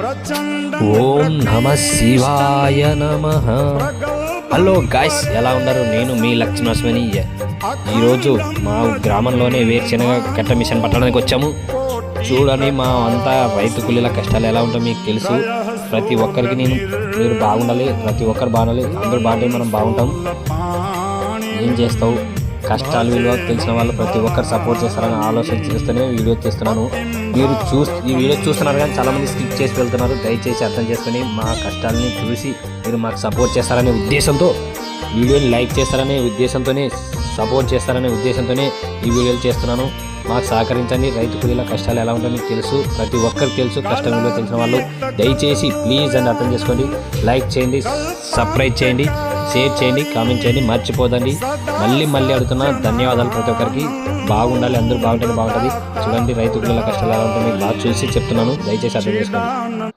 ఓం నమ శివాయ నమ. హలో గాయస్ ఎలా ఉన్నారు? నేను మీ లక్ష్మణస్వామి ఈరోజు మా గ్రామంలోనే వేరుశనగ కట్ట మిషన్ పట్టడానికి వచ్చాము. చూడని మా అంతా రైతు కూలీల కష్టాలు ఎలా ఉంటాయో మీకు తెలుసు. ప్రతి ఒక్కరికి నేను మీరు బాగుండాలి ప్రతి ఒక్కరు బాగుండాలి అందరూ బాగుంటే మనం బాగుంటాం. ఏం చేస్తావు? కష్టాలు విలువ తెలిసిన వాళ్ళు ప్రతి ఒక్కరు సపోర్ట్ చేస్తారని ఆలోచన చేస్తూనే వీడియో చేస్తున్నాను. మీరు చూ ఈ వీడియో చూస్తున్నారు కానీ చాలామంది స్కిప్ చేసి వెళ్తున్నారు. దయచేసి అర్థం చేసుకొని మా కష్టాలని చూసి మీరు మాకు సపోర్ట్ చేస్తారనే ఉద్దేశంతో వీడియోని లైక్ చేస్తారనే ఉద్దేశంతోనే సపోర్ట్ చేస్తారనే ఉద్దేశంతోనే ఈ వీడియోలు చేస్తున్నాను. మాకు సహకరించండి. రైతు కూలీల కష్టాలు ఎలా ఉంటాయో మీకు తెలుసు. ప్రతి ఒక్కరికి తెలుసు. కష్టం విలువ తెలిసిన వాళ్ళు. దయచేసి ప్లీజ్ అని అర్థం చేసుకోండి. లైక్ చేయండి. సబ్స్క్రైబ్ చేయండి. షేర్ చేయండి కామెంట్ చేయండి మర్చిపోదండి. మళ్ళీ మళ్ళీ అడుగుతున్నా ధన్యవాదాలు ప్రతి ఒక్కరికి. బాగుండాలి అందరూ బాగుంటే బాగుంటుంది. చూడండి రైతు పిల్లల కష్టాలు ఎలా ఉంటుంది బాగా చూసి చెప్తున్నాను. దయచేసి అర్థం చేసుకోండి.